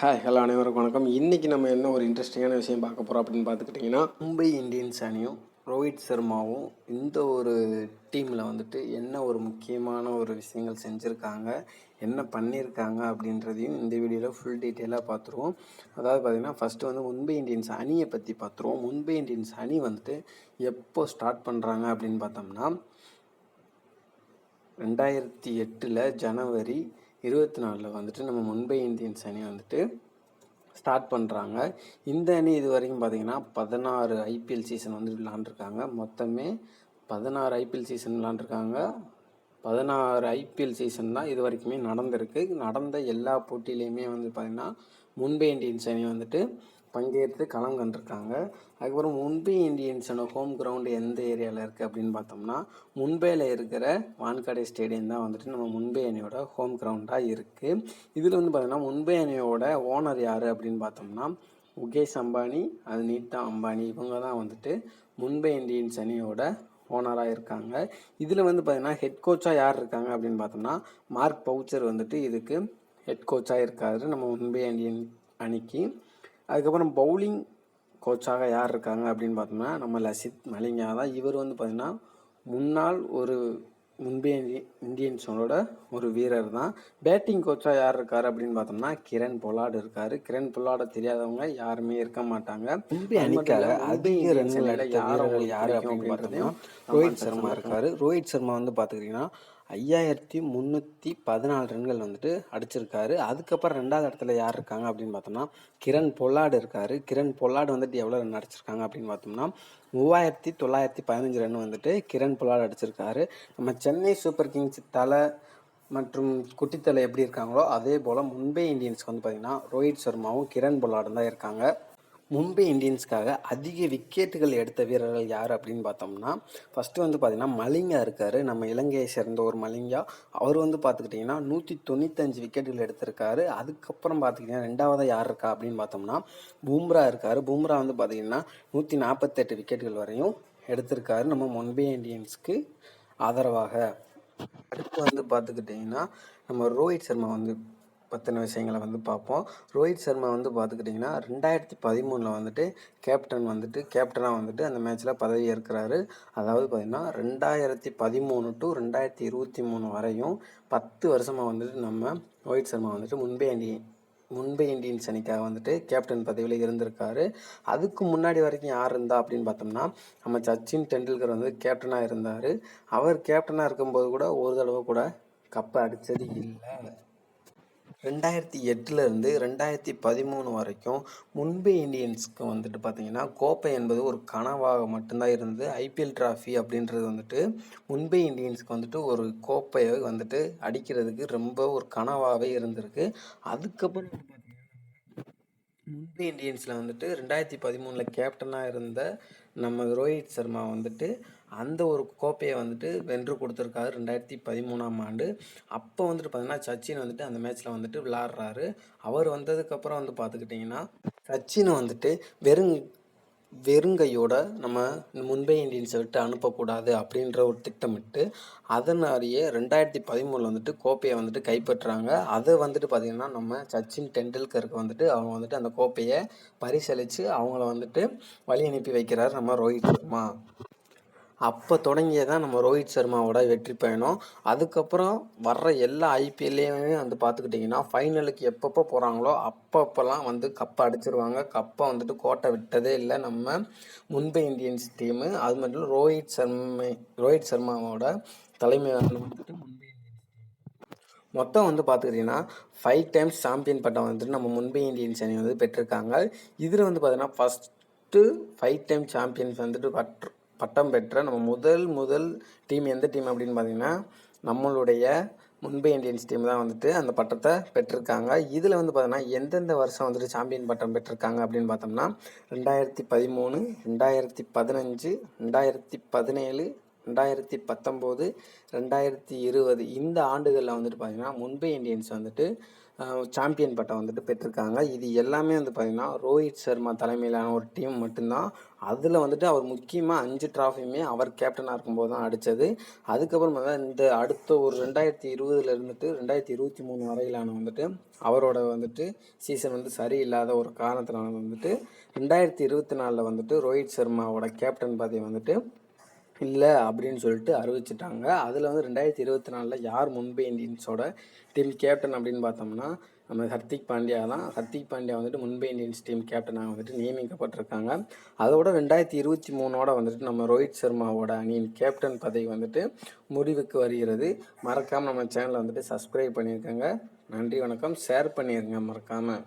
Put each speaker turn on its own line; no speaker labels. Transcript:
Hi hello அனைவருக்கும் வணக்கம். இன்றைக்கி நம்ம என்ன ஒரு இன்ட்ரெஸ்டிங்கான விஷயம் பார்க்க போகிறோம் அப்படின்னு பார்த்துக்கிட்டிங்கன்னா மும்பை இந்தியன்ஸ் அணியும் ரோஹித் சர்மாவும் இந்த ஒரு டீமில் வந்துட்டு என்ன ஒரு முக்கியமான ஒரு விஷயங்கள் செஞ்சுருக்காங்க என்ன பண்ணியிருக்காங்க அப்படின்றதையும் இந்த வீடியோவில் ஃபுல் டீட்டெயிலாக பார்த்துருவோம். அதாவது பார்த்திங்கன்னா ஃபஸ்ட்டு வந்து மும்பை இந்தியன்ஸ் அணியை பற்றி பார்த்துருவோம். மும்பை இந்தியன்ஸ் அணி வந்துட்டு எப்போ ஸ்டார்ட் பண்ணுறாங்க அப்படின்னு பார்த்தோம்னா ரெண்டாயிரத்தி எட்டில் ஜனவரி இருபத்தி நாலில் வந்துட்டு நம்ம மும்பை இந்தியன்ஸ் அணி வந்துட்டு ஸ்டார்ட் பண்ணுறாங்க இந்த அணி இது வரைக்கும் பார்த்தீங்கன்னா பதினாறு ஐபிஎல் சீசன் வந்து விளாண்டுருக்காங்க மொத்தமே பதினாறு ஐபிஎல் சீசன் விளாண்டுருக்காங்க பதினாறு ஐபிஎல் சீசன் தான் இது வரைக்குமே நடந்திருக்கு. நடந்த எல்லா போட்டியிலையுமே வந்து பார்த்திங்கன்னா மும்பை இந்தியன்ஸ் அணி வந்துட்டு பங்கேற்று களம் கண்டிருக்காங்க. அதுக்கப்புறம் மும்பை இந்தியன்ஸோட ஹோம் கிரவுண்டு எந்த ஏரியாவில் இருக்குது அப்படின்னு பார்த்தோம்னா மும்பையில் இருக்கிற வான்கடை ஸ்டேடியம் தான் வந்துட்டு நம்ம மும்பை அணியோட ஹோம் கிரவுண்டாக இருக்குது இதில் வந்து பார்த்திங்கன்னா மும்பை அணியோட ஓனர் யார் அப்படின்னு பார்த்தோம்னா முகேஷ் அம்பானி அது நீட்டா அம்பானி இவங்க தான் வந்துட்டு மும்பை இந்தியன்ஸ் அணியோட ஓனராக இருக்காங்க. இதில் வந்து பார்த்திங்கன்னா ஹெட் கோச்சாக யார் இருக்காங்க அப்படின்னு பார்த்தோம்னா மார்க் பவுச்சர் வந்துட்டு இதுக்கு ஹெட் கோச்சாக இருக்காரு. நம்ம மும்பை இந்தியன் அணிக்கு. அதுக்கப்புறம் பவுலிங் கோச்சாக யார் இருக்காங்க அப்படின்னு பார்த்தோம்னா நம்ம லசித் மலிங்கா தான். இவர் வந்து பார்த்திங்கன்னா முன்னாள் ஒரு முன்பே இந்திய இந்தியன்ஸோட ஒரு வீரர் தான். பேட்டிங் கோச்சாக யார் இருக்கார் அப்படின்னு பார்த்தோம்னா கிரண் பொலாட் இருக்கார். கிரண் பொலாட தெரியாதவங்க யாருமே இருக்க மாட்டாங்க.
வீரர்கள் யார் அப்படின்னு பார்த்தோம்னா ரோஹித் சர்மா இருக்கார். ரோஹித் சர்மா வந்து பார்த்துக்கிட்டிங்கன்னா ஐயாயிரத்தி முந்நூற்றி பதினாலு ரன்கள் வந்துட்டு அடிச்சிருக்காரு. அதுக்கப்புறம் ரெண்டாவது இடத்துல யார் இருக்காங்க அப்படின்னு பார்த்தோம்னா கிரண் பொல்லாடு இருக்கார். கிரண் பொல்லாடு வந்துட்டு எவ்வளோ ரன் அடிச்சிருக்காங்க அப்படின்னு பார்த்தோம்னா மூவாயிரத்தி தொள்ளாயிரத்தி பதினஞ்சு ரன் வந்துட்டு கிரண் பொல்லாடு அடிச்சிருக்காரு. நம்ம சென்னை சூப்பர் கிங்ஸ் தலை மற்றும் குட்டித்தலை எப்படி இருக்காங்களோ அதே போல் மும்பை இந்தியன்ஸ்க்கு வந்து பார்த்திங்கன்னா ரோஹித் சர்மாவும் கிரண் பொல்லாடும் தான் இருக்காங்க. மும்பை இந்தியன்ஸ்க்காக அதிக விக்கெட்டுகள் எடுத்த வீரர்கள் யார் அப்படின்னு பார்த்தோம்னா ஃபஸ்ட்டு வந்து பார்த்திங்கன்னா மலிங்கா இருக்கார். நம்ம இலங்கையை சேர்ந்த ஒரு மலிங்கா. அவர் வந்து பார்த்துக்கிட்டிங்கன்னா நூற்றி தொண்ணூத்தஞ்சு விக்கெட்டுகள் எடுத்திருக்காரு. அதுக்கப்புறம் பார்த்துக்கிட்டிங்கன்னா ரெண்டாவதாக யார் இருக்கா அப்படின்னு பார்த்தோம்னா பூம்ரா இருக்கார். பூம்ரா வந்து பார்த்திங்கன்னா நூற்றி நாற்பத்தெட்டு விக்கெட்டுகள் வரையும் எடுத்திருக்காரு. நம்ம மும்பை இந்தியன்ஸ்க்கு ஆதரவாக. அடுத்து வந்து பார்த்துக்கிட்டிங்கன்னா நம்ம ரோஹித் சர்மா வந்து பற்றின விஷயங்களை வந்து பார்ப்போம். ரோஹித் சர்மா வந்து பார்த்துக்கிட்டிங்கன்னா ரெண்டாயிரத்தி பதிமூணில் வந்துட்டு கேப்டன் வந்துட்டு கேப்டனாக வந்துட்டு அந்த மேட்ச்சில் பதவி ஏற்கிறாரு. அதாவது பார்த்திங்கன்னா ரெண்டாயிரத்தி பதிமூணு டு ரெண்டாயிரத்தி இருபத்தி மூணு வரையும் பத்து வருஷமாக வந்துட்டு நம்ம ரோஹித் சர்மா வந்துட்டு முன்பே அணி மும்பை இந்தியன்ஸ் அணிக்காக வந்துட்டு கேப்டன் பதவியில் இருந்திருக்காரு. அதுக்கு முன்னாடி வரைக்கும் யார் இருந்தா அப்படின்னு பார்த்தோம்னா நம்ம சச்சின் டெண்டுல்கர் வந்து கேப்டனாக இருந்தார். அவர் கேப்டனாக இருக்கும்போது கூட ஒரு தடவை கூட கப்பை அடித்தது இல்லை. ரெண்டாயிரத்தி எட்டுலேருந்து ரெண்டாயிரத்தி பதிமூணு வரைக்கும் மும்பை இந்தியன்ஸ்க்கு வந்துட்டு பார்த்திங்கன்னா கோப்பை என்பது ஒரு கனவாக மட்டும்தான் இருந்தது. ஐபிஎல் ட்ராஃபி அப்படின்றது வந்துட்டு மும்பை இந்தியன்ஸ்க்கு வந்துட்டு ஒரு கோப்பையை வந்துட்டு அடிக்கிறதுக்கு ரொம்ப ஒரு கனவாகவே இருந்திருக்கு. அதுக்கப்புறம் வந்து மும்பை இந்தியன்ஸில் வந்துட்டு ரெண்டாயிரத்தி பதிமூணில் கேப்டனாக இருந்த நம்ம ரோஹித் சர்மா வந்துட்டு அந்த ஒரு கோப்பையை வந்துட்டு வென்று கொடுத்துருக்காரு ரெண்டாயிரத்தி பதிமூணாம் ஆண்டு. அப்போ வந்துட்டு பார்த்தீங்கன்னா சச்சின் வந்துட்டு அந்த மேட்ச்சில் வந்துட்டு விளாட்றாரு அவர் வந்ததுக்கப்புறம் வந்து பார்த்துக்கிட்டிங்கன்னா சச்சின் வந்துட்டு வெறும் வெறுங்கையோட நம்ம மும்பை இந்தியன்ஸை விட்டு அனுப்பக்கூடாது அப்படின்ற ஒரு திட்டமிட்டு அதனாலேயே ரெண்டாயிரத்தி பதிமூணில் வந்துட்டு கோப்பையை வந்துட்டு கைப்பற்றுறாங்க அதை வந்துட்டு பார்த்திங்கன்னா நம்ம சச்சின் டெண்டுல்கருக்கு வந்துட்டு அவங்க வந்துட்டு அந்த கோப்பையை பரிசளித்து அவங்கள வந்துட்டு வழி அனுப்பி வைக்கிறார் நம்ம ரோஹித் சர்மா. அப்போ தொடங்கியதான் நம்ம ரோஹித் சர்மாவோட வெற்றி பயணம். அதுக்கப்புறம் வர்ற எல்லா ஐபிஎல்லையுமே வந்து பார்த்துக்கிட்டிங்கன்னா ஃபைனலுக்கு எப்பப்போ போகிறாங்களோ அப்பப்போலாம் வந்து கப்பை அடிச்சிருவாங்க. கப்பை வந்துட்டு கோட்டை விட்டதே இல்லை நம்ம மும்பை இந்தியன்ஸ் டீமு அது மட்டும் ரோஹித் சர்மை ரோஹித் சர்மாவோட தலைமை வந்துட்டு மும்பை மொத்தம் வந்து பார்த்துக்கிட்டிங்கன்னா ஃபைவ் டைம்ஸ் சாம்பியன் பட்டம் வந்துட்டு நம்ம மும்பை இந்தியன்ஸ் அணி வந்து பெற்றிருக்காங்க. இதில் வந்து பார்த்தீங்கன்னா ஃபஸ்ட்டு ஃபைவ் டைம் சாம்பியன்ஸ் வந்துட்டு பற்று பட்டம் பெற்ற நம்ம முதல் முதல் டீம் எந்த டீம் அப்படின்னு பார்த்தீங்கன்னா நம்மளுடைய மும்பை இந்தியன்ஸ் டீம் தான் வந்துட்டு அந்த பட்டத்தை பெற்றிருக்காங்க. இதில் வந்து பார்த்தோன்னா எந்தெந்த வருஷம் வந்துட்டு சாம்பியன் பட்டம் பெற்றிருக்காங்க அப்படின்னு பார்த்தோம்னா ரெண்டாயிரத்தி பதிமூணு ரெண்டாயிரத்தி பதினஞ்சு ரெண்டாயிரத்தி பதினேழு ரெண்டாயிரத்தி பத்தொம்போது ரெண்டாயிரத்தி இருபது இந்த ஆண்டுகளில் வந்துட்டு பார்த்திங்கன்னா மும்பை இந்தியன்ஸ் வந்துட்டு சாம்பியன் பட்டம் வந்துட்டு பெற்றிருக்காங்க. இது எல்லாமே வந்து பார்த்திங்கன்னா ரோஹித் சர்மா தலைமையிலான ஒரு டீம் மட்டும்தான். அதில் வந்துட்டு அவர் முக்கியமாக அஞ்சு ட்ராஃபியுமே அவர் கேப்டனாக இருக்கும்போது தான் அடித்தது அதுக்கப்புறம் பார்த்தா இந்த அடுத்த ஒரு ரெண்டாயிரத்தி இருபதுல இருந்துட்டு ரெண்டாயிரத்தி இருபத்தி மூணு வரையிலான வந்துட்டு அவரோட வந்துட்டு சீசன் வந்து சரியில்லாத ஒரு காரணத்தினால வந்துட்டு ரெண்டாயிரத்தி இருபத்தி நாலில் வந்துட்டு ரோஹித் சர்மாவோட கேப்டன் பதவி வந்துட்டு இல்லை அப்படின்னு சொல்லிட்டு அறிவிச்சிட்டாங்க. அதில் வந்து ரெண்டாயிரத்தி இருபத்தி நாலில் யார் மும்பை இந்தியன்ஸோட டீம் கேப்டன் அப்படின்னு பார்த்தோம்னா நம்ம ஹர்திக் பாண்டியா தான். ஹர்திக் பாண்டியா வந்துட்டு மும்பை இந்தியன்ஸ் டீம் கேப்டனாக வந்துட்டு நியமிக்கப்பட்டிருக்காங்க. அதோட ரெண்டாயிரத்தி இருபத்தி மூணோட வந்துட்டு நம்ம ரோஹித் சர்மாவோட அணியின் கேப்டன் பதவி வந்துட்டு முடிவுக்கு வருகிறது. மறக்காமல் நம்ம சேனலை வந்துட்டு சப்ஸ்கிரைப் பண்ணியிருக்கேங்க நன்றி வணக்கம். ஷேர் பண்ணியிருங்க மறக்காமல்